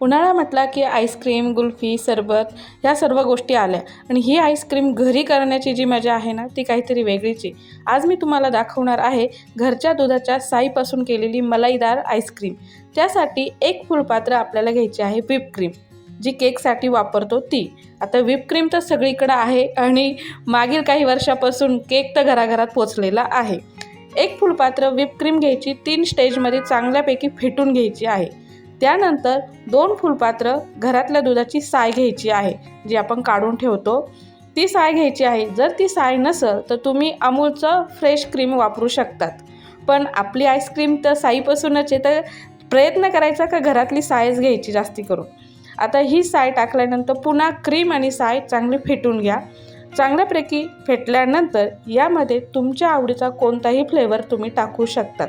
उन्हाळा म्हटला की आईस्क्रीम गुल्फी सरबत ह्या सर्व गोष्टी आल्या. आणि ही आईस्क्रीम घरी करण्याची जी मजा आहे ना ती काहीतरी वेगळीची. आज मी तुम्हाला दाखवणार आहे घरच्या दुधाच्या साईपासून केलेली मलाईदार आईस्क्रीम त्यासाठी एक फुलपात्र आपल्याला घ्यायची आहे व्हिपक्रीम जी केकसाठी वापरतो ती. आता व्हिपक्रीम तर सगळीकडं आहे आणि मागील काही वर्षापासून केक तर घराघरात पोचलेला आहे. एक फुलपात्र व्हिपक्रीम घ्यायची तीन स्टेजमध्ये चांगल्यापैकी फेटून घ्यायची आहे. त्यानंतर दोन फुलपात्र घरातल्या दुधाची साय घ्यायची आहे जी आपण काढून ठेवतो. ती साय घ्यायची आहे. जर ती साय नसेल तर तुम्ही अमूलचं फ्रेश क्रीम वापरू शकतात. पण आपली आईस्क्रीम तर साईपासूनच आहे तर प्रयत्न करायचा का घरातली सायच घ्यायची जास्ती करून? आता ही साय टाकल्यानंतर पुन्हा क्रीम आणि साय चांगली फेटून घ्या. चांगल्यापैकी फेटल्यानंतर यामध्ये तुमच्या आवडीचा कोणताही फ्लेवर तुम्ही टाकू शकतात.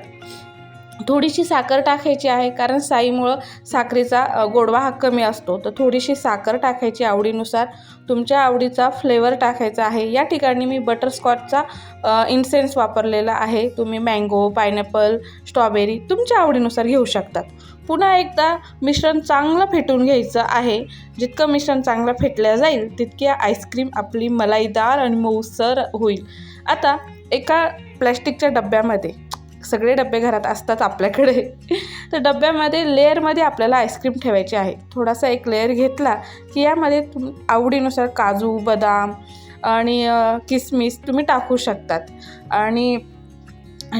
थोडीशी साखर टाकायची आहे कारण साईमुळं साखरेचा गोडवा हा कमी असतो. तर थोडीशी साखर टाकायची आवडीनुसार तुमच्या आवडीचा फ्लेवर टाकायचा आहे. या ठिकाणी मी बटरस्कॉचचा इन्सेन्स वापरलेला आहे. तुम्ही मँगो पायनॅपल स्ट्रॉबेरी तुमच्या आवडीनुसार घेऊ शकतात पुन्हा एकदा मिश्रण चांगलं फेटून घ्यायचं आहे. जितकं मिश्रण चांगलं फेटलं जाईल तितकी आईस्क्रीम आपली मलाईदार आणि मऊसर होईल. आता एका प्लॅस्टिकच्या डब्यामध्ये सगळे डबे घरात असतात आपल्याकडे. तर डब्यामध्ये लेअरमध्ये आपल्याला आईस्क्रीम ठेवायची आहे. थोडासा एक लेअर घेतला की यामध्ये तुम आवडीनुसार काजू बदाम आणि किसमिस तुम्ही टाकू शकतात. आणि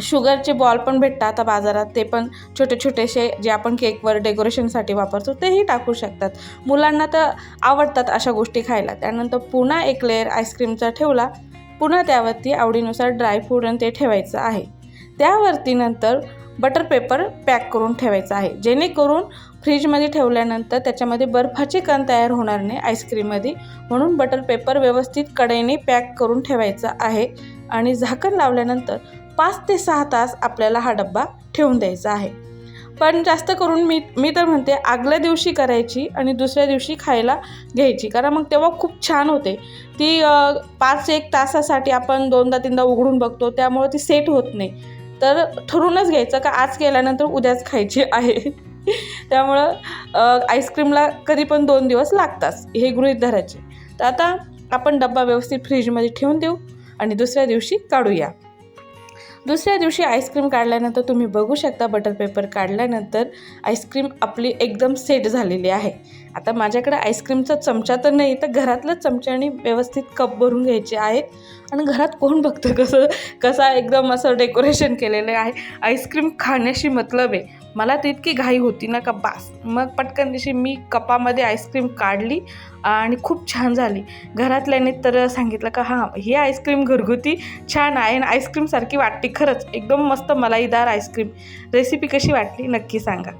शुगरचे बॉल पण भेटतात आता बाजारात. ते पण छोटे छोटेसे जे आपण केकवर डेकोरेशनसाठी वापरतो तेही टाकू शकतात. मुलांना तर आवडतात अशा गोष्टी खायला. त्यानंतर पुन्हा एक लेअर आईस्क्रीमचा ठेवला. पुन्हा त्यावरती आवडीनुसार ड्रायफ्रूट आणि ते ठेवायचं आहे. त्यावरती नंतर बटर पेपर पॅक करून ठेवायचा आहे. जेणेकरून फ्रीजमध्ये ठेवल्यानंतर त्याच्यामध्ये बर्फाचे कण तयार होणार नाही आईस्क्रीममध्ये म्हणून बटर पेपर व्यवस्थित कडेने पॅक करून ठेवायचा आहे आणि झाकण लावल्यानंतर पाच ते सहा तास आपल्याला हा डब्बा ठेवून द्यायचा आहे. पण जास्त करून मी मी तर म्हणते आगल्या दिवशी करायची आणि दुसऱ्या दिवशी खायला घ्यायची. कारण मग तेव्हा खूप छान होते. ती पाच एक तासासाठी आपण दोनदा तीनदा उघडून बघतो. त्यामुळे ती सेट होत नाही. तर ठरवूनच घ्यायचं का आज केल्यानंतर उद्याच खायची आहे. त्यामुळं आईस्क्रीमला कधी पण दोन दिवस लागतात हे गृहीत धरायचे तर आता आपण डब्बा व्यवस्थित फ्रीजमध्ये ठेवून देऊ आणि दुसऱ्या दिवशी काढूया. दुसऱ्या दिवशी आईस्क्रीम काढल्यानंतर तुम्ही बघू शकता बटर पेपर काढल्यानंतर आईस्क्रीम आपली एकदम सेट झालेली आहे. आता माझ्याकडे आईस्क्रीमचा चमचा तर नाही तर घरातलं चमच्याने व्यवस्थित कप भरून घ्यायचे आहेत. आणि घरात कोण बघतं कसं कसा एकदम असं डेकोरेशन केलेलं आहे. आईस्क्रीम खाण्याशी मतलब आहे. मला तर इतकी घाई होती ना का बास. मग पटकन दिवशी मी कपामध्ये आईस्क्रीम काढली आणि खूप छान झाली. घरातल्याने तर सांगितलं का हां ही आईस्क्रीम घरगुती छान आहे आणि आईस्क्रीमसारखी वाटते खरंच. एकदम मस्त मलाईदार आईस्क्रीम. रेसिपी कशी वाटली नक्की सांगा.